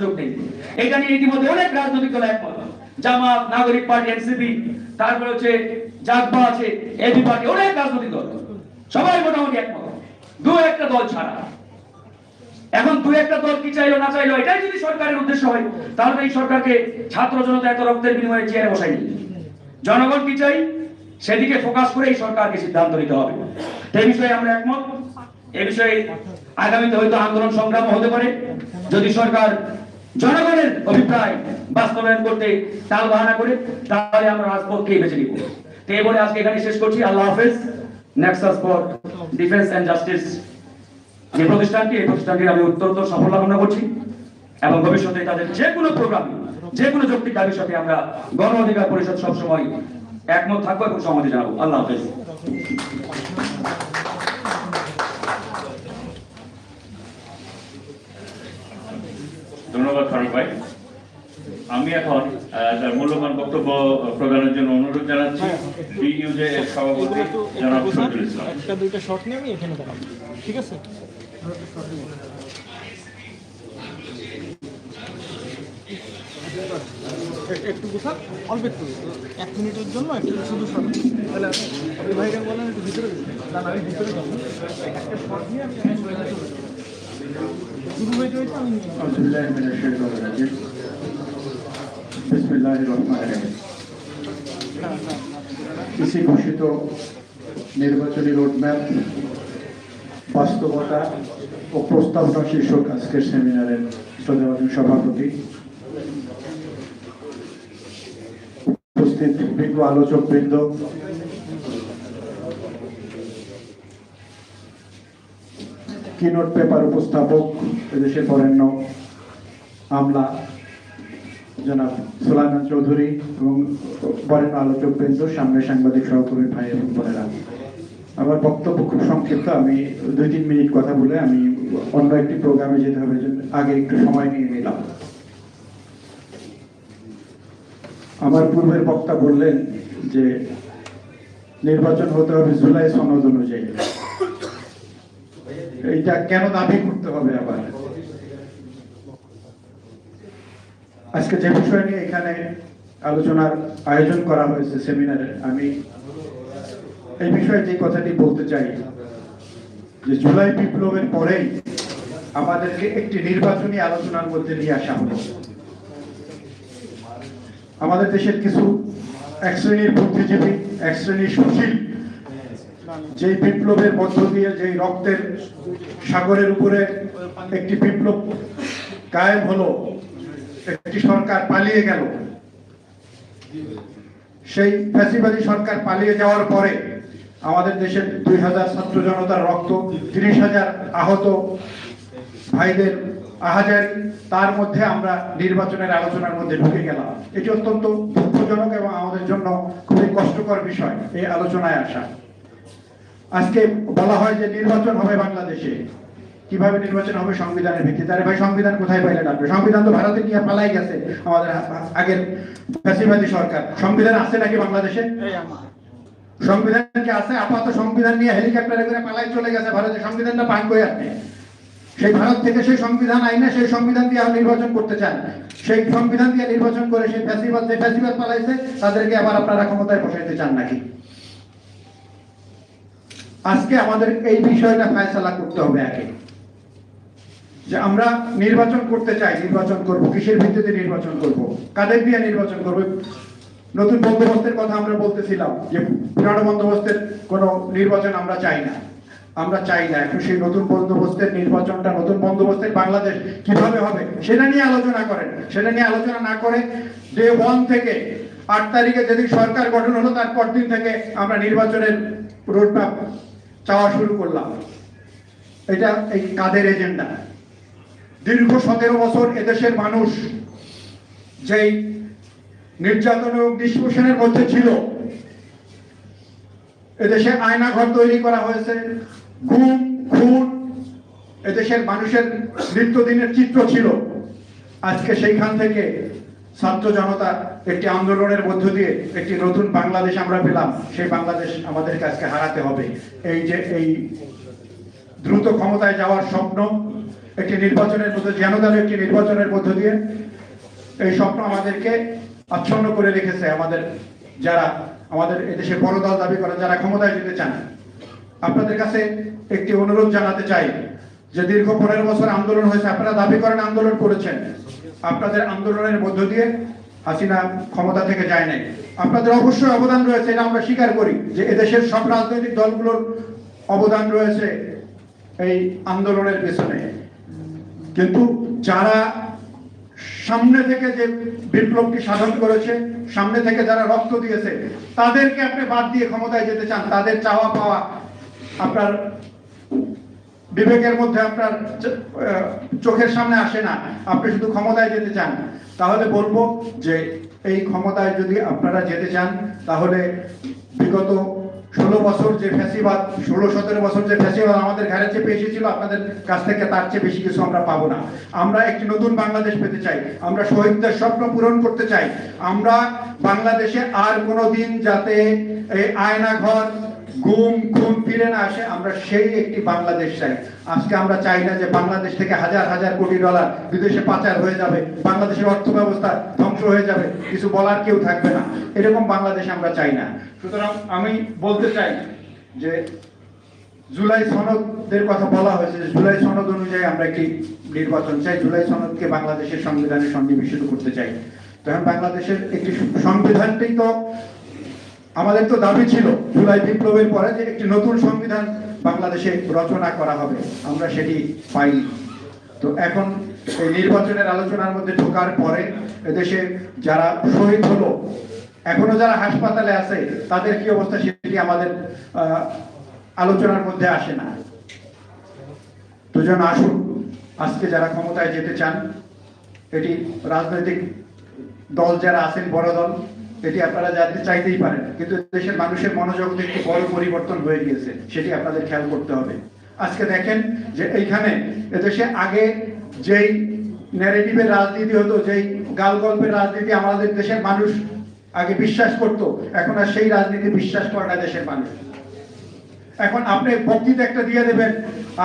সুযোগ নেই। এটা নিয়ে ইতিমধ্যে অনেক রাজনৈতিক দল একমত। জামাত, নাগরিক পার্টি, এনসিপি, তারপরে হচ্ছে জাগবা আছে এবি পার্টি, অনেক রাজনৈতিক দল। সবাই মোটামুটি একমত। দু একটা দল ছাড়া। এখন দু একটা দল কি চাইলো, না চাইলো, এটাই যদি সরকারের উদ্দেশ্য হয়, তাহলে এই সরকারকে ছাত্র জনতা এত রক্তের বিনিময়ে চেয়ারে বসায়নি। জনগণ কি চাই? সেদিকে ফোকাস করে এই সরকারকে সিদ্ধান্ত নিতে হবে। এই বিষয়ে আমরা একমত। এ বিষয়ে আগামীতে হয়তো আন্দোলন সংগ্রাম হতে পারে। যদি সরকার জনগণের অভিপ্রায় বাস্তবায়ন করতে তাল বাহানা করে, তাহলে আমরা রাজপথকেই বেছে নিব। তো এই বলে আজকে এখানে শেষ করছি। আল্লাহ হাফেজ। Nexus for defence and justice যে প্রতিষ্ঠানটি, এই প্রতিষ্ঠানটির আমি উত্তরোত্তর সফল কামনা করছি এবং ভবিষ্যতে তাদের যে কোনো প্রোগ্রাম যে কোনো যৌক্তিক দাবির সাথে আমরা গণ অধিকার পরিষদ সবসময় একমত থাকব এবং সহমতি জানাব। আল্লাহ হাফেজ ধন্যবাদ ফারুক ভাই আমি এখন তার মূল্যবান বক্তব্য প্রদানের জন্য অনুরোধ জানাচ্ছি। বিইউজে এর সভাপতি জনাব শহীদুল ইসলাম। একটা দুইটা শর্ট নিয়ে আমি এখানে দাঁড়াবো। ঠিক আছে? একটু কোথা অল্প একটু। এক মিনিটের জন্য একটু শুধু শর্ট তাহলে আপনি ভাইকে বলেন একটু ভিতরে না আমি ভিতরে যাব। একটা শর্ট নিয়ে আমি। শুরু হয়েছে হয়েছে আমি বিসমিল্লাহ ইসি ঘোষিত নির্বাচনী রোডম্যাপ, বাস্তবতা ও প্রস্তাবনা শীর্ষক আজকের সেমিনারের শ্রদ্ধাবাদী সভাপতি। উপস্থিত বিজ্ঞ আলোচক বৃন্দ। কিনোট পেপার উপস্থাপক এদেশে বরেণ্য, আমলা জনাব সুলাইমান চৌধুরী এবং বরেণ্য আলোচক বৃন্দ, সামনে সাংবাদিক সহকর্মী ভাই এবং বোনেরা। আমার বক্তব্য খুব সংক্ষিপ্ত। আমি দুই তিন মিনিট কথা বলে আমি অন্য একটি প্রোগ্রামে যেতে হবে আগে একটু সময় নিয়ে নিলাম। আমার পূর্বের বক্তা বললেন যে, নির্বাচন হতে হবে জুলাই সনদ অনুযায়ী। এইটা কেন দাবি করতে হবে আবার? আজকে যে বিষয় নিয়ে এখানে আলোচনার আয়োজন করা হয়েছে, সেমিনারে, আমি এই বিষয়ে যে কথাটি বলতে চাই, যে জুলাই বিপ্লবের পরেই আমাদেরকে একটি নির্বাচনী আলোচনার মধ্যে নিয়ে আসা হলো। আমাদের দেশের কিছু এক শ্রেণির বুদ্ধিজীবী, এক শ্রেণির সুশীল, যেই বিপ্লবের মধ্য দিয়ে যেই রক্তের সাগরের উপরে একটি বিপ্লব কায়েম হলো একটি সরকার পালিয়ে গেল। সেই ফ্যাসিবাদী সরকার পালিয়ে যাওয়ার পরে আমাদের দেশের দুই হাজার ছাত্র জনতার রক্ত, তিরিশ হাজার আহত ভাইদের আহাজারি, তার মধ্যে আমরা নির্বাচনের আলোচনার মধ্যে ঢুকে গেলাম। এটি অত্যন্ত দুঃখজনক এবং আমাদের জন্য খুবই কষ্টকর বিষয় এই আলোচনায় আসা। আজকে বলা হয় যে নির্বাচন হবে বাংলাদেশে। কীভাবে নির্বাচন হবে সংবিধানের ভিত্তিতে? আরে ভাই সংবিধান কোথায় পাইলেন আপনি? সংবিধান তো ভারতে নিয়ে পালাই গেছে আমাদের আগের ফ্যাসিবাদী সরকার। সংবিধান আছে নাকি বাংলাদেশে? সংবিধান কি আছে? আপাতত সংবিধান নিয়ে হেলিকপ্টারে করে পালাই চলে গেছে ভারতে। সংবিধানটা পান করে আপনি? সেই ভারত থেকে সেই সংবিধান আইনে সেই সংবিধান দিয়ে নির্বাচন করতে চান। সেই সংবিধান দিয়ে নির্বাচন করে সেই ফ্যাসিবাদ যে ফ্যাসিবাদ পালাইছে তাদেরকে আবার আপনারা ক্ষমতায় বসাইতে চান নাকি? আজকে আমাদের এই বিষয়টা ফয়সালা করতে হবে আগে। যে আমরা নির্বাচন করতে চাই, নির্বাচন করব। কিসের ভিত্তিতে নির্বাচন করব? কাদের দিয়ে নির্বাচন করব? নতুন বন্দোবস্তের কথা আমরা বলতেছিলাম যে পুরানো বন্দোবস্তের কোনো নির্বাচন আমরা চাই না। আমরা চাই না। এখন সেই নতুন বন্দোবস্তের নির্বাচনটা, নতুন বন্দোবস্তের বাংলাদেশ কীভাবে হবে, সেটা নিয়ে আলোচনা করেন। সেটা নিয়ে আলোচনা না করে ডে ওয়ান থেকে আট তারিখে যেদিন সরকার গঠন হলো, তার পরদিন থেকে আমরা নির্বাচনের রোডম্যাপ চাওয়া শুরু করলাম। এটা এই কাদের এজেন্ডা? দীর্ঘ সতেরো বছর এদেশের মানুষ যেই নির্যাতন এবং নিষ্পোষণের মধ্যে ছিল, এদেশে আয়নাঘর তৈরি করা হয়েছে গুম খুন, এদেশের মানুষের নিত্যদিনের চিত্র ছিল। আজকে সেইখান থেকে ছাত্র জনতা একটি আন্দোলনের মধ্য দিয়ে একটি নতুন বাংলাদেশ আমরা পেলাম। সেই বাংলাদেশ আমাদের কাছকে হারাতে হবে। এই যে এই দ্রুত ক্ষমতায় যাওয়ার স্বপ্ন একটি নির্বাচনের মধ্যে জ্ঞান জনতার একটি নির্বাচনের মধ্য দিয়ে এই স্বপ্ন আমাদেরকে আচ্ছন্ন করে রেখেছে আমাদের যারা আমাদের এদেশে বড় দল দাবি করে যারা ক্ষমতায় যেতে চান। আপনাদের কাছে একটি অনুরোধ জানাতে চাই যে দীর্ঘ পনেরো বছর আন্দোলন হয়েছে, আপনারা দাবি করেন আন্দোলন করেছেন। আপনাদের আন্দোলনের মধ্য দিয়ে হাসিনা ক্ষমতা থেকে যায় নাই। আপনাদের অবশ্যই অবদান রয়েছে, এটা আমরা স্বীকার করি যে এদেশের সব রাজনৈতিক দলগুলোর অবদান রয়েছে এই আন্দোলনের পেছনে। কিন্তু যারা সামনে থেকে যে বিপ্লবটি সাধন করেছে, সামনে থেকে যারা রক্ত দিয়েছে, তাদেরকে আপনি বাদ দিয়ে ক্ষমতায় যেতে চান, তাদের চাওয়া পাওয়া আপনার বিবেকের মধ্যে আপনার চোখের সামনে আসে না। আপনি শুধু ক্ষমতায় যেতে চান। তাহলে বলব যে এই ক্ষমতায় যদি আপনারা যেতে চান, তাহলে বিগত ষোলো বছর যে ফ্যাসিবাদ, ষোলো, সতেরো বছর যে ফ্যাসিবাদ আমাদের ঘরে চেপে এসেছিল, আপনাদের কাছ থেকে তার চেয়ে বেশি কিছু আমরা পাবো না। আমরা একটি নতুন বাংলাদেশ পেতে চাই। আমরা শহীদদের স্বপ্ন পূরণ করতে চাই। আমরা বাংলাদেশে আর কোনো দিন যাতে এই আয়না ঘর গুম খুন ফিরে না আসে, আমরা সেই একটি বাংলাদেশ চাই। আজকে আমরা চাই না যে বাংলাদেশ থেকে হাজার হাজার কোটি ডলার বিদেশে পাচার হয়ে যাবে, বাংলাদেশের অর্থ ব্যবস্থা ধ্বংস হয়ে যাবে, কিছু বলার কেউ থাকবে না। এরকম বাংলাদেশ আমরা চাই না। সুতরাং আমি বলতে চাই যে জুলাই সনদের কথা বলা হয়েছে জুলাই সনদ অনুযায়ী আমরা একটি নির্বাচন চাই, জুলাই সনদকে বাংলাদেশের সংবিধানে সন্নিবেশিত করতে চাই। তখন বাংলাদেশের একটি সংবিধানটাই তো আমাদের তো দাবি ছিল জুলাই বিপ্লবের পরে যে একটি নতুন সংবিধান বাংলাদেশে রচনা করা হবে। আমরা সেটি পাইনি। তো এখন এই নির্বাচনের আলোচনার মধ্যে ঢোকার পরে এদেশে যারা শহীদ হলো, এখনও যারা হাসপাতালে আছে, তাদের কি অবস্থা সেটি আমাদের আলোচনার মধ্যে আসে না। দুজন আসুন। আজকে যারা ক্ষমতায় যেতে চান, এটি রাজনৈতিক দল যারা আছেন, বড় দল এটি আপনারা জানতে চাইতেই পারেন। কিন্তু দেশের মানুষের মনোজগতে একটি বড় পরিবর্তন হয়ে গিয়েছে, সেটি আপনাদের খেয়াল করতে হবে। আজকে দেখেন যে এইখানে এদেশে আগে যেই ন্যারেটিভের রাজনীতি হতো, যেই গাল গল্পের রাজনীতি আমাদের দেশের মানুষ আগে বিশ্বাস করত, এখন আর সেই রাজনীতি বিশ্বাস করে না দেশের মানুষ। এখন আপনি বক্তৃতা একটা দিয়ে দেবেন,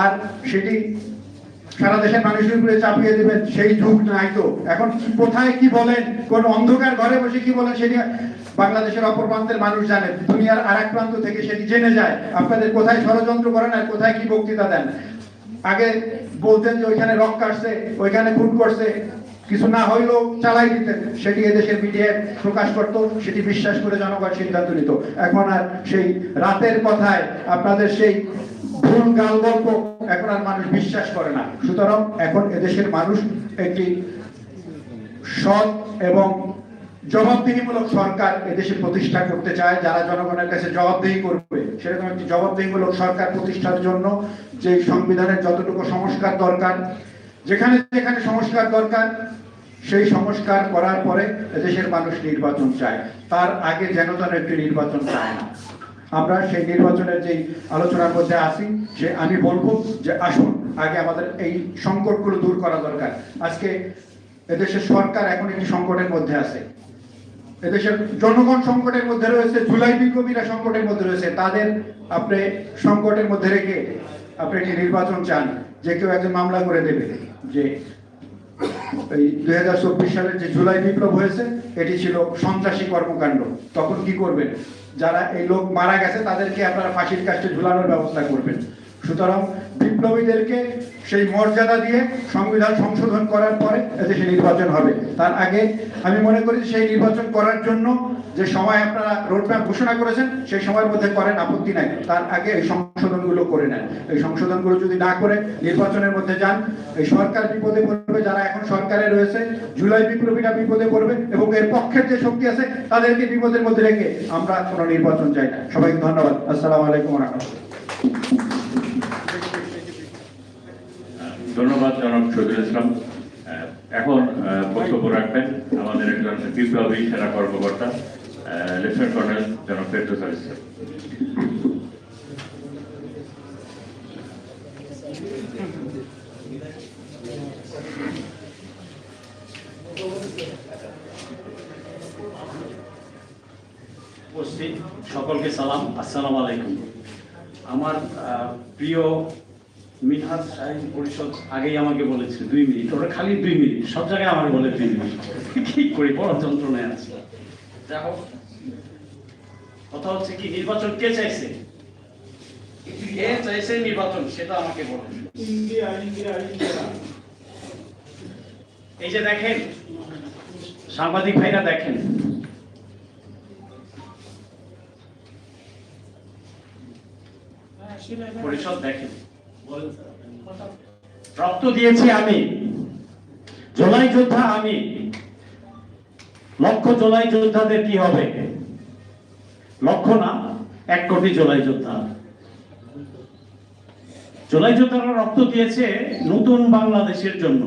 আর সেটি সারা দেশের মানুষের উপরে চাপিয়ে দেবেন, সেই যুগ নাই তো। এখন কোথায় কি বলেন, কোন অন্ধকার ঘরে বসে কি বলেন, সেটি বাংলাদেশের অপর প্রান্তের মানুষ জানে দুনিয়ার আর এক প্রান্ত থেকে সেটি জেনে যায়। আপনাদের কোথায় ষড়যন্ত্র করেন আর কোথায় কি বক্তৃতা দেন? আগে বলতেন যে ওইখানে রক কাটছে ওইখানে খুন করছে কিছু না হইলেও চালাই দিতেন সেটি এদেশের মিডিয়ায় প্রকাশ করত, সেটি বিশ্বাস করে জনগণ সিদ্ধান্ত নিত। এখন আর সেই রাতের কথায় আপনাদের সেই ভুল গাল গল্প এখন আর মানুষ বিশ্বাস করে না। সুতরাং এখন এদেশের মানুষ একটি সৎ এবং জবাবদিহিমূলক সরকার এদেশে প্রতিষ্ঠা করতে চায়, যারা জনগণের কাছে জবাবদিহি করবে। সেরকম একটি জবাবদিহিমূলক সরকার প্রতিষ্ঠার জন্য যে সংবিধানের যতটুকু সংস্কার দরকার যেখানে যেখানে সংস্কার দরকার, সেই সংস্কার করার পরে এদেশের মানুষ নির্বাচন চায়। তার আগে যেন যেন একটি নির্বাচন চায় না। আমরা সেই নির্বাচনের যে আলোচনার মধ্যে আসি যে আমি বলব যে আসুন, আগে আমাদের এই সংকটগুলো দূর করা দরকার। আজকে এদেশের সরকার এখন একটি সংকটের মধ্যে আছে। এদেশের জনগণ সংকটের মধ্যে রয়েছে, জুলাই বিপ্লবীরা সংকটের মধ্যে রয়েছে। তাদের আপনি সংকটের মধ্যে রেখে আপনি একটি নির্বাচন চান, যে কেউ একজন মামলা করে দেবে, যে এই দুই হাজার চব্বিশ সালের যে জুলাই বিপ্লব হয়েছে, এটি ছিল সন্ত্রাসী কর্মকাণ্ড। তখন কি করবেন? যারা এই লোক মারা গেছে, তাদেরকে আপনারা ফাঁসির কাছে ঝুলানোর ব্যবস্থা করবেন। সুতরাং বিপ্লবীদেরকে সেই মর্যাদা দিয়ে সংবিধান সংশোধন করার পরে এদেশে নির্বাচন হবে। তার আগে আমি মনে করি সেই নির্বাচন করার জন্য যে সময় আপনারা রোডম্যাপ ঘোষণা করেছেন, সেই সময়ের মধ্যে করেন, আপত্তি নাই। তার আগে এই সংশোধনগুলো করে নেন। এই সংশোধনগুলো যদি না করে নির্বাচনের মধ্যে যান, এই সরকার বিপদে পড়বে, যারা এখন সরকারে রয়েছে, জুলাই বিপ্লবীরা বিপদে পড়বে এবং এর পক্ষের যে শক্তি আছে, তাদেরকে বিপদের মধ্যে রেখে আমরা কোনো নির্বাচন চাই না। সবাইকে ধন্যবাদ। আসসালামু আলাইকুম রহমতুল্লাহ। ধন্যবাদ জনাব শহীদুল ইসলাম। এখন বক্তব্য রাখবেন আমাদের একজন বিপ্লবী সেনা কর্মকর্তা লেফটেন্যান্ট কর্নেল জনাব ফেরদৌস আলী ইসলাম। সকলকে সালাম। আসসালামু আলাইকুম। আমার প্রিয় মিনহাজ সাহিত্য পরিষদ আগেই আমাকে বলেছে দুই মিনিট। ওরা খালি দুই মিনিট। সব জায়গায় আমার বলে দুই মিনিট। কি করি? বড় যন্ত্রণায় আছে। হোক কথা হচ্ছে কি নির্বাচন কে চাইছে? কে চাইছে নির্বাচন? সেটা আমাকে বলেন এই যে দেখেন সাংবাদিক ভাইরা দেখেন। পরিষদ দেখেন। রক্ত দিয়েছি আমি। জোলাই যোদ্ধা আমি। লক্ষ জোলাই যোদ্ধাদের কি হবে? লক্ষ না, এক কোটি জোলাই যোদ্ধা। জোলাই যোদ্ধারা রক্ত দিয়েছে নতুন বাংলাদেশের জন্য।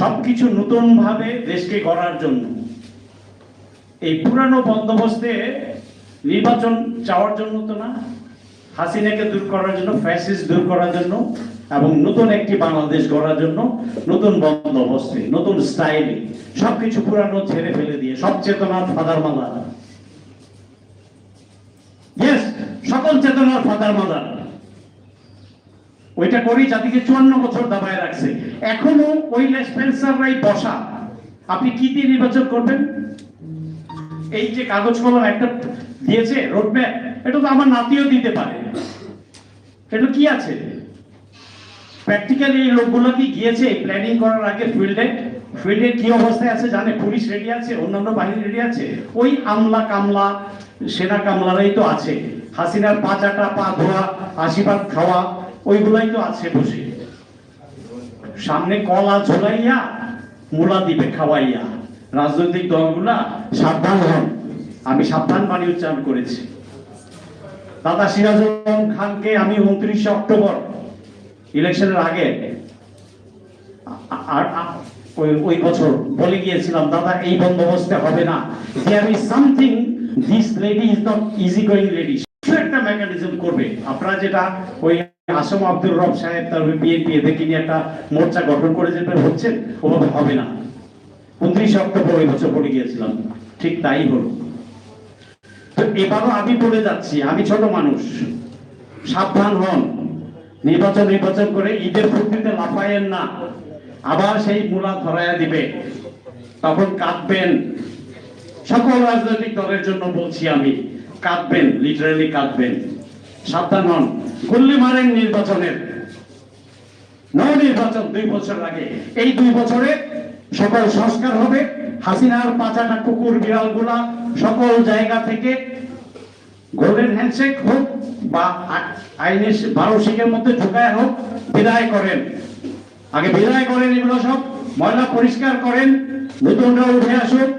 সবকিছু নতুন ভাবে দেশকে গড়ার জন্য। এই পুরানো বন্দোবস্তে নির্বাচন চাওয়ার জন্য তো না। হাসিনাকে দূর করার জন্য ফ্যাসিস দূর করার জন্য, এবং নতুন একটি বাংলাদেশ গড়ার জন্য, নতুন বন্দোবস্তে, নতুন স্টাইলে সবকিছু পুরানো ছেড়ে ফেলে দিয়ে, সব চেতনার ফাদার মালা। সকল চেতনার ফাদার মাদার ওইটা করেই জাতিকে চুয়ান্ন বছর দাবায় রাখছে। এখনও ওই স্পেন্সাররাই বসা। আপনি কি দিয়ে নির্বাচন করবেন? এই যে কাগজ কলম একটা দিয়েছে রোডম্যাপ এটা তো আমার নাতিও দিতে পারে। এটা কি আছে? প্র্যাকটিক্যালি এই লোকগুলো কি গিয়েছে প্ল্যানিং করার আগে ফিল্ডে ফিল্ডে কি অবস্থায় আছে জানে? পুলিশ রেডি আছে, অন্যান্য বাহিনী রেডি আছে? ওই আমলা কামলা, সেনা কামলারাই তো আছে। হাসিনার পা চাটা, পা ধোয়া, আশীর্বাদ খাওয়া, ওইগুলাই তো আছে বসে। সামনে কলা ঝোলাইয়া, মূলা দিবে, খাওয়াইয়া। রাজনৈতিক দলগুলা সাবধান হন। আমি সাবধান বাণী উচ্চারণ করেছি। দাদা সিরাজুল খানকে আমি উনত্রিশে অক্টোবর ইলেকশনের আগে আর ওই বছর বলে গিয়েছিলাম, দাদা, এই বন্দোবস্তে হবে না। There is something this lady is not easy going lady একটা মেকানিজম করবে। আপনারা যেটা ওই আসম আব্দুর রব সাহেব তারপরে বিএনপি এদেরকে নিয়ে একটা মোর্চা গঠন করে যেটা হচ্ছেন ওভাবে হবে না। উনত্রিশে অক্টোবর ওই বছর পড়ে গিয়েছিলাম। ঠিক তাই হলো। তো এবারও আমি বলে যাচ্ছি, আমি ছোট মানুষ, সাবধান হন। নির্বাচন নির্বাচন করে ঈদের ফুর্তিতে লাফায়েন না। আবার সেই মূলা ধরাইয়া দিবে। তখন কাঁদবেন। সকল রাজনৈতিক দলের জন্য বলছি আমি, কাঁদবেন লিটারালি কাঁদবেন। সাবধান হন। গুল্লি মারেন নির্বাচনের। নির্বাচন দুই বছর আগে এই দুই বছরে সকল সংস্কার হবে। হাসিনার পাঁচাটা কুকুর, বিড়ালগুলা সকল জায়গা থেকে গোল্ডেন হ্যান্ডশেক হোক বা আইনের বারো শিখের মধ্যে ঢুকায় হোক, বিদায় করেন। আগে বিদায় করেন এগুলো সব, ময়লা পরিষ্কার করেন, নতুনরা উঠে আসুক।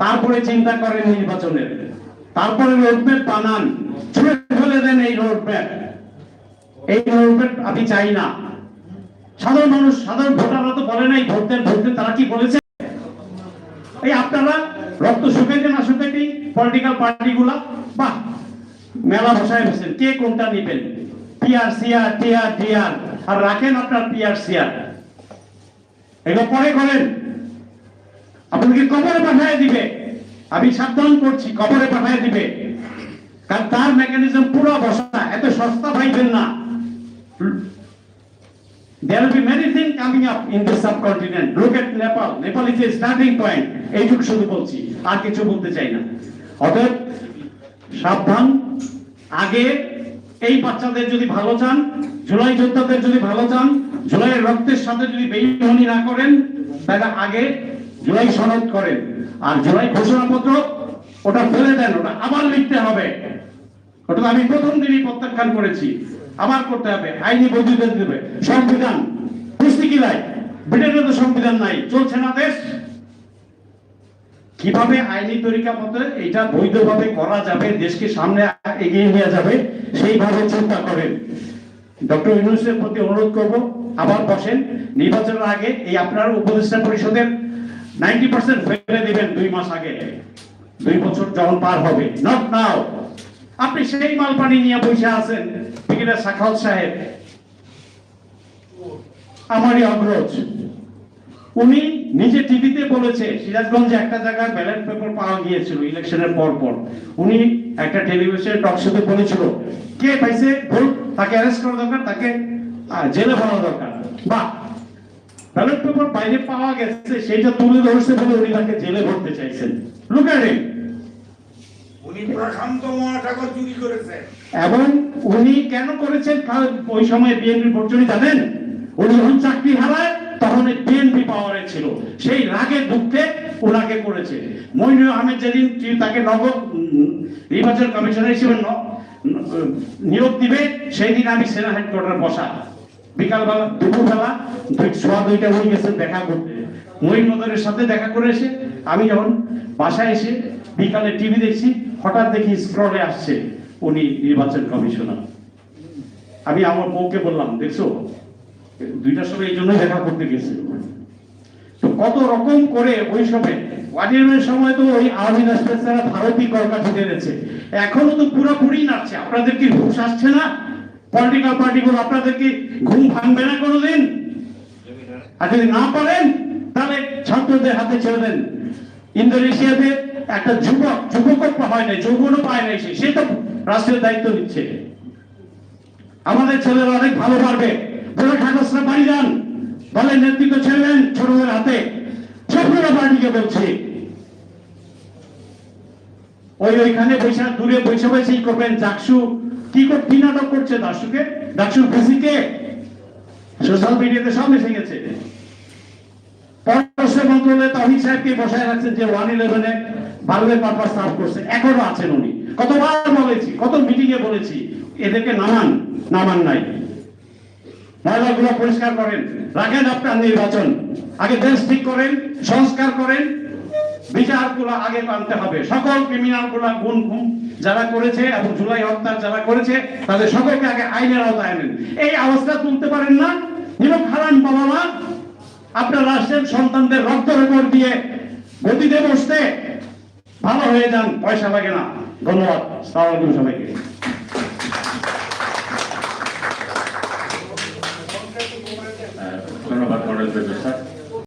তারপরে চিন্তা করেন নির্বাচনের। তারপরে রোডম্যাপ বানান। ছুঁড়ে ফেলে দেন এই রোডম্যাপ এই রোডম্যাপ আমি চাই না। সাধারণ মানুষ, সাধারণ ভোটাররা তো বলে নাই ভোট দেন ভোট দেন তারা কি বলেছে? এই আপনারা রক্ত শুকাইতে না শুকাইতে পলিটিক্যাল পার্টি গুলা বাহ, মেলা বসায় বসেন কে কোনটা নিবেন? পিআর সিআর টিআর ডিআর আর রাখেন আপনার পিআর সিআর এগুলো পরে করেন। আপনাকে কবরে পাঠায় দিবে। আমি সাবধান করছি, কবরে পাঠায় দিবে। কারণ তার মেকানিজম পুরো বসা, এত সস্তা পাইবেন না। There will be many things coming up in the subcontinent. Look at Nepal. Nepal is a starting point. এইটুকু শুধু বলছি, আর কিছু বলতে চাই না অতএব, সাবধান আগে এই বাচ্চাদের যদি ভালো চান, জুলাই যোদ্ধাদের যদি ভালো চান, জুলাইয়ের রক্তের সাথে যদি বেইমানি না করেন তাহলে আগে জুলাই সনদ করেন আর জুলাই ঘোষণাপত্র, ওটা ফেলে দেন, ওটা আবার লিখতে হবে ওটা আমি প্রথম দিনই প্রত্যাখ্যান করেছি আবার করতে হবে, আইনি বৈধতা দেবে। সংবিধান কি লাই? ব্রিটেনে তো সংবিধান নাই, চলছে না দেশ? কীভাবে আইনি তরিকা মতে এটা বৈধভাবে করা যাবে, দেশকে সামনে এগিয়ে নিয়ে যাবে, সেইভাবে চিন্তা করেন। ডক্টর ইউনুসের প্রতি অনুরোধ করব, আবার বসেন, নির্বাচনের আগে এই আপনার উপদেষ্টা পরিষদের নাইনটি পার্সেন্ট ফেলে দিবেন দুই মাস আগে। দুই বছর যখন পার হবে নট নাও আপনি সেই মাল পানি নিয়ে বসে আছেন ব্রিগেডিয়ার সাখাওয়াত সাহেব। আমারই অগ্রজ উনি নিজে টিভিতে বলেছে, সিরাজগঞ্জে একটা জায়গায় ব্যালট পেপার পাওয়া গিয়েছিল, ইলেকশনের পর পর। উনি একটা টেলিভিশন টক শোতে বলেছিল, কে পাইছে ভোট তাকে অ্যারেস্ট করা দরকার, তাকে জেলে ভরা দরকার। বা ব্যালট পেপার বাইরে পাওয়া গেছে, সেটা তুলে ধরছে বলে উনি তাকে জেলে ভরতে চাইছেন। লুক এট হিম উনি প্রশান্ত মহাসাগর করেছেন এবং উনি কেন করেছেন ওই সময় বিএনপি পর্যন্ত জানেন? উনি যখন চাকরি হারায় তখন বিএনপি পাওয়ারে ছিল। সেই রাগে দুঃখে ওনাকে করেছে। মইনুল আহমেদ যেদিন তাকে উম, নির্বাচন কমিশনার হিসেবে নিয়োগ দিবে সেই দিন আমি সেনা হেডকোয়ার্টার বসা। বিকালবেলা দুপুরবেলা সোয়া দুইটা হয়ে গেছে দেখা করতে। মহিন মদনের সাথে দেখা করে এসে আমি যখন বাসায় এসে বিকালে টিভি দেখছি, হঠাৎ দেখি স্ক্রলে আসছে উনি নির্বাচন কমিশনার। আমি আমার বউকে বললাম, দেখছ, দুইটার সময় এই জন্য দেখা করতে গেছে। তো কত রকম করে ওই সময় ওয়াজিবের সময় তো ওই আওয়ামী রাষ্ট্রের ভারতীয় কলকাতা ঢেলেছে এখনও তো পুরোপুরি নাচছে। আপনাদের কি হুশ আসছে না? পলিটিক্যাল পার্টিগুলো আপনাদের কি ঘুম ভাঙবে না কোনোদিন? আর যদি না পারেন, তাহলে ছাত্রদের হাতে ছেড়ে দেন। ইন্দোনেশিয়াতে একটা যুবক যুবকত্ব হয় নাই, যৌবনও পায় নাই সে সে তো রাষ্ট্রের দায়িত্ব নিচ্ছে। আমাদের ছেলেরা অনেক ভালো পারবে। বাড়ি যান। নেতৃত্ব ছোটদের হাতে। ওই ওইখানে বৈশা, দূরে বৈশা বৈশাই করবেন, জাকসু? কি কি নাটক করছে দাসুকে ডাকসুর ফিজিকে? সোশ্যাল মিডিয়াতে সব এসে গেছে। পররাষ্ট্র মন্ত্রণালয়ে তহিদ সাহেবকে বসায় রাখছেন যে ওয়ান ইলেভেনে ভারতের পারপাস সার্ভ করছে। এখনও আছেন উনি। কতবার বলেছি, কত মিটিং এ বলেছি, এদেরকে নামান নামান নাই। ময়লাগুলো পরিষ্কার করেন। রাখেন আপনার নির্বাচন। আগে দেশ ঠিক করেন, সংস্কার করেন। বিচারগুলো আগে আনতে হবে। সকল ক্রিমিনালগুলা গুণ ঘুম যারা করেছে এবং জুলাই হত্যার যারা করেছে, তাদের সকলকে আগে আইনের আওতায় আনেন। এই অবস্থা তুলতে পারেন না। নিরক হারান বাবা মা আপনার রাষ্ট্রের সন্তানদের রক্ত রেকর্ড দিয়ে গতিতে বসতে ভালো হয়ে যান পয়সা লাগে না। ধন্যবাদ সালাম আলাইকুম সবাইকে। ধন্যবাদ মডেল স্যার